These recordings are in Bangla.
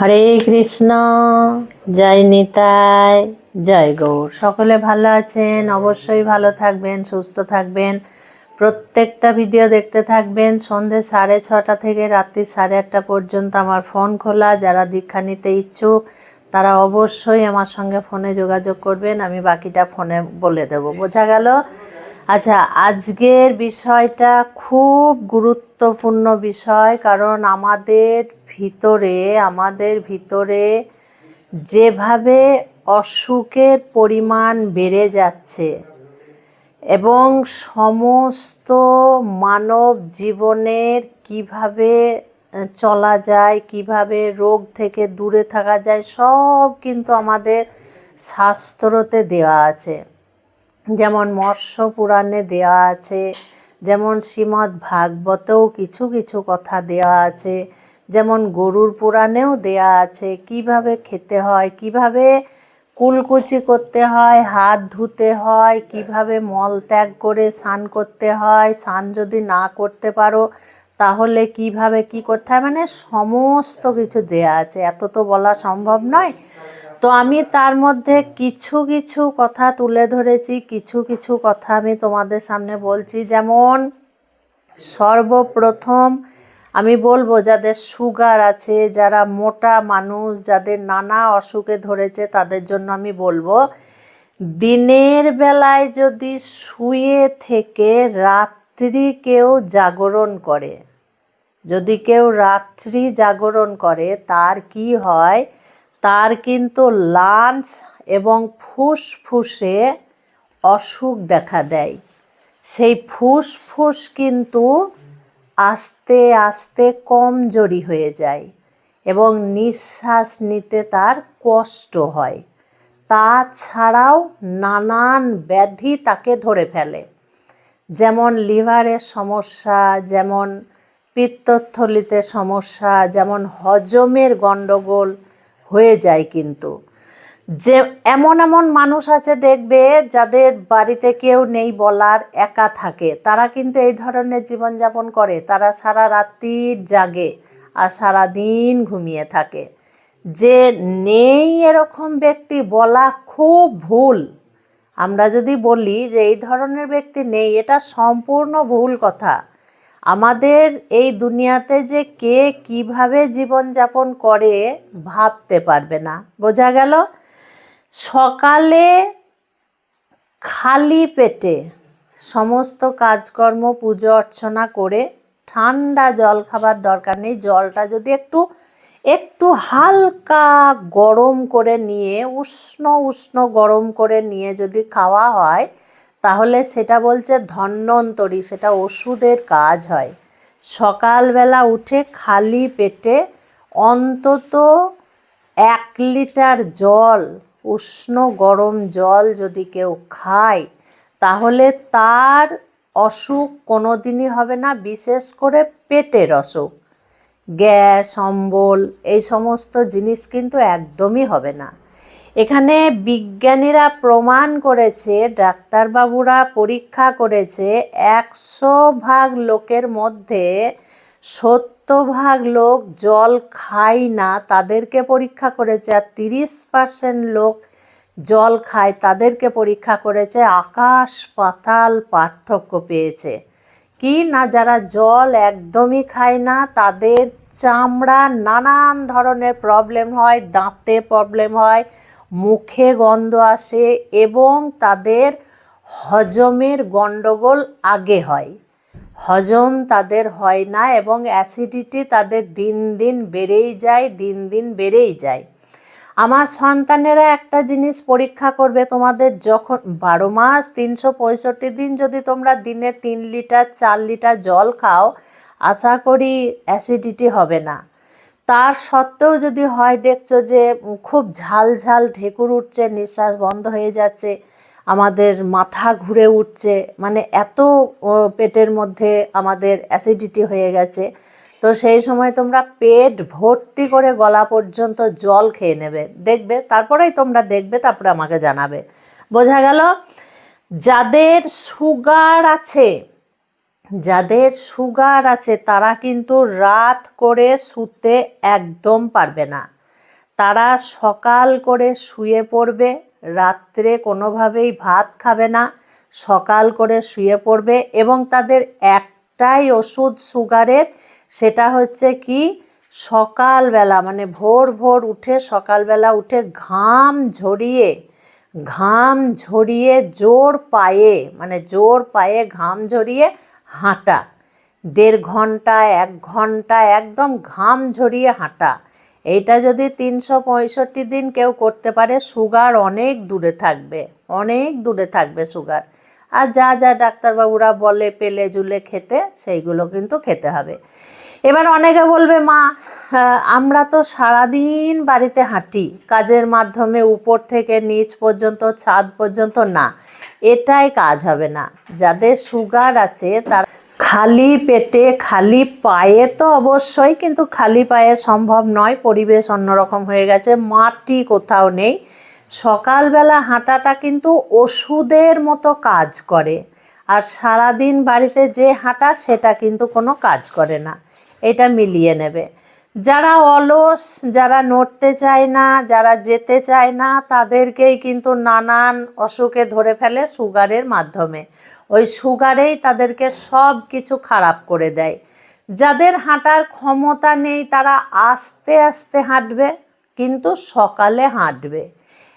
হরে কৃষ্ণ, জয় নিতাই, জয় গৌর। সকলে ভালো আছেন, অবশ্যই ভালো থাকবেন, সুস্থ থাকবেন। প্রত্যেকটা ভিডিও দেখতে থাকবেন। সন্ধে সাড়ে ছটা থেকে রাত্রি সাড়ে আটটা পর্যন্ত আমার ফোন খোলা। যারা দীক্ষা নিতে ইচ্ছুক, তারা অবশ্যই আমার সঙ্গে ফোনে যোগাযোগ করবেন। আমি বাকিটা ফোনে বলে দেব। বোঝা গেল? আচ্ছা আজকের বিষয়টা খুব গুরুত্বপূর্ণ বিষয়, কারণ আমাদের ভিতরে, আমাদের ভিতরে যেভাবে অসুখের পরিমাণ বেড়ে যাচ্ছে এবং সমস্ত মানব জীবনের কীভাবে চলা যায়, কীভাবে রোগ থেকে দূরে থাকা যায়, সব কিন্তু আমাদের শাস্ত্রতে দেওয়া আছে। যেমন মৎস্য পুরাণে দেওয়া আছে, যেমন শ্রীমদ্ ভাগবতেও কিছু কিছু কথা দেওয়া আছে। যেমন গরুর পুরাণেও দেওয়া আছে, কীভাবে খেতে হয়, কীভাবে কুলকুচি করতে হয়, হাত ধুতে হয়, কীভাবে মল ত্যাগ করে স্নান করতে হয়, স্নান যদি না করতে পারো, তাহলে কীভাবে কি করতে হয়? মানে সমস্ত কিছু দেয়া আছে। এত তো বলা সম্ভব নয়। তো আমি তার মধ্যে কিছু কিছু কথা তুলে ধরেছি, কিছু কিছু কথা আমি তোমাদের সামনে বলছি। যেমন সর্বপ্রথম আমি বলব, যাদের সুগার আছে, যারা মোটা মানুষ, যাদের নানা অসুখে ধরেছে, তাদের জন্য আমি বলব, দিনের বেলায় যদি শুয়ে থেকে রাত্রি কেউ জাগরণ করে, যদি কেউ রাত্রি জাগরণ করে, তার কি হয়? তার কিন্তু লাঞ্চ এবং ফুসফুসে অসুখ দেখা দেয়। সেই ফুসফুস কিন্তু আস্তে আস্তে কমজোরি হয়ে যায় এবং নিঃশ্বাস নিতে তার কষ্ট হয়। তাছাড়াও নানান ব্যাধি তাকে ধরে ফেলে। যেমন লিভারের সমস্যা, যেমন পিত্তথলিতে সমস্যা, যেমন হজমের গণ্ডগোল হয়ে যায় কিন্তু। যে এমন এমন মানুষ আছে দেখবে যাদের বাড়িতে কেউ নেই বলার, একা থাকে। তারা কিন্তু এই ধরনের জীবনযাপন করে। তারা সারা রাত্রি জাগে আর সারা দিন ঘুমিয়ে থাকে। যে নেই এরকম ব্যক্তি বলা খুব ভুল। আমরা যদি বলি যে এই ধরনের ব্যক্তি নেই, এটা সম্পূর্ণ ভুল কথা। আমাদের এই দুনিয়াতে যে কে কীভাবে জীবনযাপন করে ভাবতে পারবে না। বোঝা গেল? সকালে খালি পেটে সমস্ত কাজকর্ম, পুজো অর্চনা করে ঠান্ডা জল খাবার দরকার নেই। জলটা যদি একটু একটু হালকা গরম করে নিয়ে, উষ্ণ উষ্ণ গরম করে নিয়ে যদি খাওয়া হয়, তাহলে সেটা বলছে ধন্বন্তরী, সেটা ওষুধের কাজ হয়। সকালবেলা উঠে খালি পেটে অন্তত এক লিটার জল উষ্ণ গরম জল যদি কেউ খায়, তাহলে তার অসুখ কোনো দিনই হবে না, বিশেষ করে পেটের অসুখ। গ্যাস, অম্বল এই সমস্ত জিনিস কিন্তু একদমই হবে না। এখানে বিজ্ঞানীরা প্রমাণ করেছে, ডাক্তারবাবুরা পরীক্ষা করেছে, একশো ভাগ লোকের মধ্যে সত্তর ভাগ লোক জল খায় না, তাদেরকে পরীক্ষা করেছে আর তিরিশ পার্সেন্ট লোক জল খায়, তাদেরকে পরীক্ষা করেছে, আকাশ পাতাল পার্থক্য পেয়েছে। কি না, যারা জল একদমই খায় না, তাদের চামড়া নানান ধরনের প্রবলেম হয়, দাঁতে প্রবলেম হয়, মুখে গন্ধ আসে এবং তাদের হজমের গণ্ডগোল আগে হয়। হজম তাদের হয় না এবং অ্যাসিডিটি তাদের দিন দিন বেড়েই যায়, দিন দিন বেড়েই যায়। আমার সন্তানেরা একটা জিনিস পরীক্ষা করবে, তোমাদের যখন বারো মাস, তিনশো পঁয়ষট্টি দিন যদি তোমরা দিনে তিন লিটার, চার লিটার জল খাও, আশা করি অ্যাসিডিটি হবে না। তার সত্ত্বেও যদি হয়, দেখছ যে খুব ঝাল ঝাল ঢেকুর উঠছে, নিঃশ্বাস বন্ধ হয়ে যাচ্ছে আমাদের মাথা ঘুরে উঠছে। মানে এত পেটের মধ্যে আমাদের অ্যাসিডিটি হয়ে গেছে। তো সেই সময় তোমরা পেট ভর্তি করে গলা পর্যন্ত জল খেয়ে নেবে। দেখবে, তারপরেই তোমরা দেখবে, তারপরে আমাকে জানাবে। বোঝা গেল? যাদের সুগার আছে, যাদের সুগার আছে, তারা কিন্তু রাত করে শুতে একদম পারবে না। তারা সকাল করে শুয়ে পড়বে রাত্রে কোনোভাবেই ভাত খাবে না, সকাল করে শুয়ে পড়বে এবং তাদের একটাই ওষুধ সুগারের, সেটা হচ্ছে কি? সকালবেলা মানে ভোর ভোর উঠে সকালবেলা উঠে ঘাম ঝরিয়ে ঘাম ঝরিয়ে জোর পায়ে মানে জোর পায়ে ঘাম ঝরিয়ে হাঁটা। দেড় ঘণ্টা, এক ঘণ্টা, একদম ঘাম ঝরিয়ে হাঁটা। এইটা যদি তিনশো পঁয়ষট্টি দিন কেউ করতে পারে, সুগার অনেক দূরে থাকবে, অনেক দূরে থাকবে সুগার। আর যা যা ডাক্তারবাবুরা বলে পেলে জুলে খেতে, সেইগুলো কিন্তু খেতে হবে। এবার অনেকে বলবে, মা আমরা তো সারাদিন বাড়িতে হাঁটি, কাজের মাধ্যমে উপর থেকে নিচ পর্যন্ত, ছাদ পর্যন্ত না, এটাই কাজ হবে না। যাদের সুগার আছে, তার খালি পেটে, খালি পায়ে তো অবশ্যই, কিন্তু খালি পায়ে সম্ভব নয়। পরিবেশ অন্যরকম হয়ে গেছে, মাটি কোথাও নেই। সকালবেলা হাঁটাটা কিন্তু ওষুধের মতো কাজ করে। আর সারাদিন বাড়িতে যে হাঁটা, সেটা কিন্তু কোনো কাজ করে না। এটা মিলিয়ে নেবে। যারা অলস, যারা নড়তে চায় না, যারা যেতে চায় না, তাদেরকেই কিন্তু নানান অসুখে ধরে ফেলে সুগারের মাধ্যমে। ওই সুগারেই তাদেরকে সব কিছু খারাপ করে দেয়। যাদের হাঁটার ক্ষমতা নেই, তারা আস্তে আস্তে হাঁটবে, কিন্তু সকালে হাঁটবে।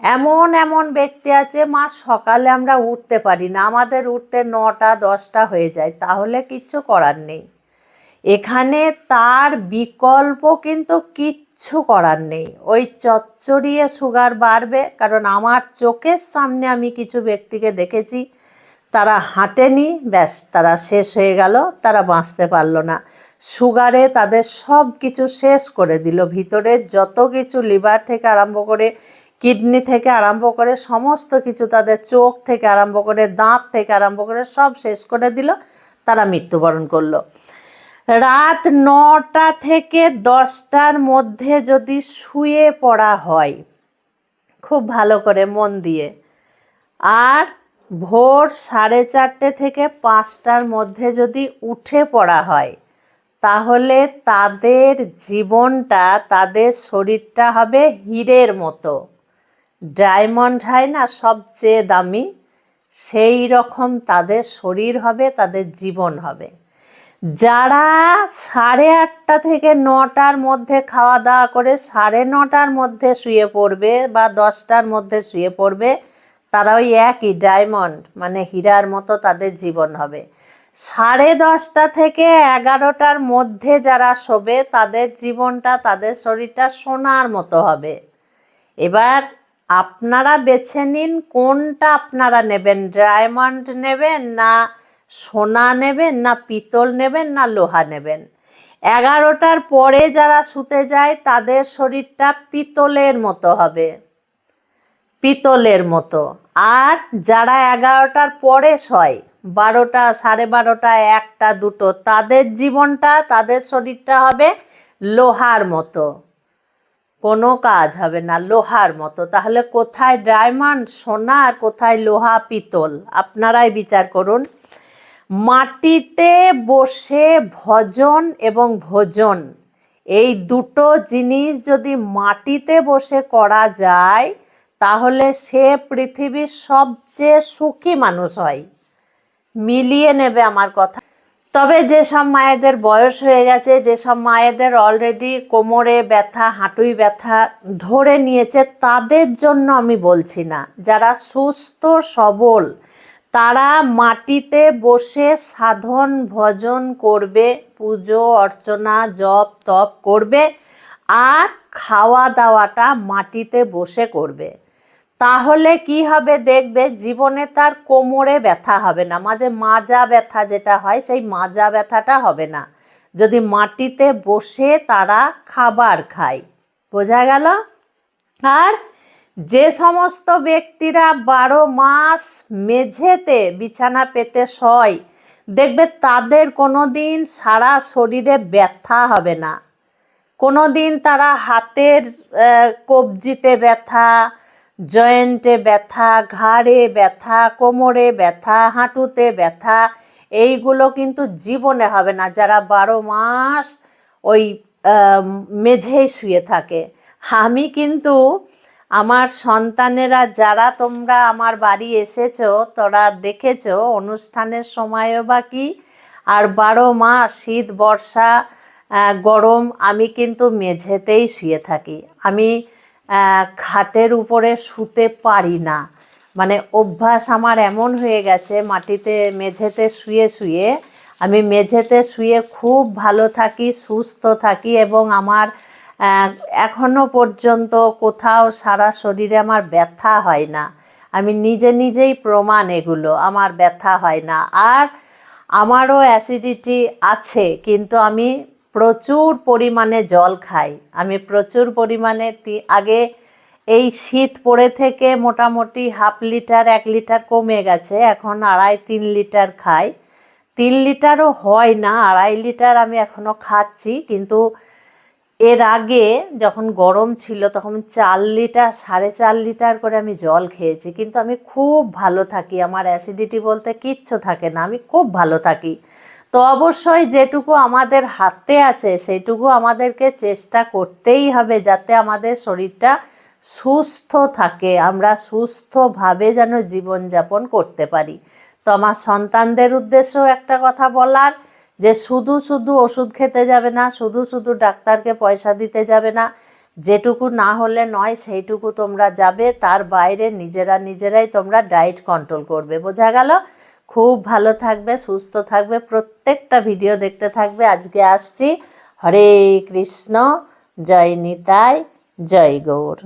এমন এমন ব্যক্তি আছে, মা, সকালে আমরা উঠতে পারি না। আমাদের উঠতে নটা, দশটা হয়ে যায়, তাহলে কিচ্ছু করার নেই। এখানে তার বিকল্প কিন্তু কিচ্ছু করার নেই। ওই চচ্চড়িয়ে সুগার বাড়বে, কারণ আমার চোখের সামনে আমি কিছু ব্যক্তিকে দেখেছি তারা হাঁটেনি, ব্যাস তারা শেষ হয়ে গেল, তারা বাঁচতে পারল না। সুগারে তাদের সব কিছু শেষ করে দিল। ভিতরে যত কিছু লিভার থেকে আরম্ভ করে কিডনি থেকে আরম্ভ করে সমস্ত কিছু তাদের চোখ থেকে আরম্ভ করে দাঁত থেকে আরম্ভ করে সব শেষ করে দিল, তারা মৃত্যুবরণ করল। রাত নটা থেকে দশটার মধ্যে যদি শুয়ে পড়া হয়, খুব ভালো করে মন দিয়ে। আর ভোর সাড়ে চারটে থেকে পাঁচটার মধ্যে যদি উঠে পড়া হয়, তাহলে তাদের জীবনটা, তাদের শরীরটা হবে হীরের মতো। ডায়মন্ড হয় না সবচেয়ে দামি, সেই রকম তাদের শরীর হবে, তাদের জীবন হবে। যারা সাড়ে আটটা থেকে নটার মধ্যে খাওয়া দাওয়া করে সাড়ে নটার মধ্যে শুয়ে পড়বে বা দশটার মধ্যে শুয়ে পড়বে তারা ওই একই ডায়মন্ড মানে হীরার মতো তাদের জীবন হবে। সাড়ে দশটা থেকে এগারোটার মধ্যে যারা শোবে, তাদের জীবনটা, তাদের শরীরটা সোনার মতো হবে। এবার আপনারা বেছে নিন কোনটা আপনারা নেবেন, ডায়মন্ড নেবেন না সোনা নেবেন, না পিতল নেবেন, না লোহা নেবেন। এগারোটার পরে যারা শুতে যায়, তাদের শরীরটা পিতলের মতো হবে। পিতলের মতো। আর যারা এগারোটার পরে শয়, বারোটা, সাড়ে বারোটা, একটা, দুটো, তাদের জীবনটা, তাদের শরীরটা হবে লোহার মতো। কোনো কাজ হবে না, লোহার মতো। তাহলে কোথায় ডায়মন্ড, সোনা, আর কোথায় লোহা, পিতল? আপনারাই বিচার করুন। মাটিতে বসে ভজন এবং ভোজন, এই দুটো জিনিস যদি মাটিতে বসে করা যায় তাহলে সে পৃথিবীর সবচেয়ে সুখী মানুষ হয়। মিলিয়ে নেবে আমার কথা। তবে যেসব মায়েদের বয়স হয়ে গেছে, যেসব মায়েদের অলরেডি কোমরে ব্যথা, হাঁটুই ব্যথা ধরে নিয়েছে, তাদের জন্য আমি বলছি না। যারা সুস্থ, সবল, তারা মাটিতে বসে সাধন, ভজন করবে, পুজো, অর্চনা, জপ, তপ করবে, আর খাওয়া দাওয়াটা মাটিতে বসে করবে। তাহলে কি হবে? দেখবে জীবনে তার কোমরে ব্যথা হবে না। মাঝে মাজা ব্যথা যেটা হয়, সেই মাজা ব্যথাটা হবে না। যদি মাটিতে বসে তারা খাবার খায়। বোঝা গেল? আর যে সমস্ত ব্যক্তিরা বারো মাস মেঝেতে বিছানা পেতে শয় দেখবে তাদের কোনো দিন সারা শরীরে ব্যথা হবে না। কোনো দিন তারা হাতের কবজিতে ব্যথা জয়েন্টে ব্যথা, ঘাড়ে ব্যথা, কোমরে ব্যথা, হাঁটুতে ব্যথা, এইগুলো কিন্তু জীবনে হবে না। যারা বারো মাস ওই মেঝেই শুয়ে থাকে। আমি কিন্তু আমার সন্তানেরা যারা তোমরা আমার বাড়ি এসেছ, তোরা দেখেছ অনুষ্ঠানের সময়ও বা কি? আর বারো মাস শীত, বর্ষা গরম, আমি কিন্তু মেঝেতেই শুয়ে থাকি। আমি খাটের উপরে শুতে পারি না। মানে অভ্যাস আমার এমন হয়ে গেছে মাটিতে মেঝেতে শুয়ে শুয়ে আমি মেঝেতে শুয়ে খুব ভালো থাকি সুস্থ থাকি এবং আমার আহ, এখনও পর্যন্ত কোথাও সারা শরীরে আমার ব্যথা হয় না। আমি নিজে নিজেই প্রমাণ এগুলো আমার ব্যথা হয় না। আর আমারও অ্যাসিডিটি আছে কিন্তু আমি প্রচুর পরিমাণে জল খাই। আমি প্রচুর পরিমাণে আগে এই শীত পড়ে থেকে মোটামুটি হাফ লিটার, এক লিটার কমে গেছে। এখন আড়াই, তিন লিটার খাই। তিন লিটারও হয় না, আড়াই লিটার আমি এখনও খাচ্ছি। কিন্তু এর আগে যখন গরম ছিল তখন চার লিটার, সাড়ে চার লিটার করে আমি জল খেয়েছি। কিন্তু আমি খুব ভালো থাকি। আমার অ্যাসিডিটি বলতে কিচ্ছু থাকে না। আমি খুব ভালো থাকি। তো অবশ্যই যেটুকু আমাদের হাতে আছে, সেটুকু আমাদেরকে চেষ্টা করতেই হবে যাতে আমাদের শরীরটা সুস্থ থাকে, আমরা সুস্থভাবে যেন জীবনযাপন করতে পারি। তো আমার সন্তানদের উদ্দেশ্যেও একটা কথা বলার, যে শুধু শুধু ওষুধ খেতে যাবে না, শুধু শুধু ডাক্তারকে পয়সা দিতে যাবে না, যেটুকু না হলে নয়, সেইটুকু তোমরা যাবে, তার বাইরে নিজেরা নিজেরাই তোমরা ডায়েট কন্ট্রোল করবে। বোঝা গেল? খুব ভালো থাকবে, সুস্থ থাকবে, প্রত্যেকটা ভিডিও দেখতে থাকবে। আজকে আসছি। হরে কৃষ্ণ, জয় নিতাই, জয় গৌর।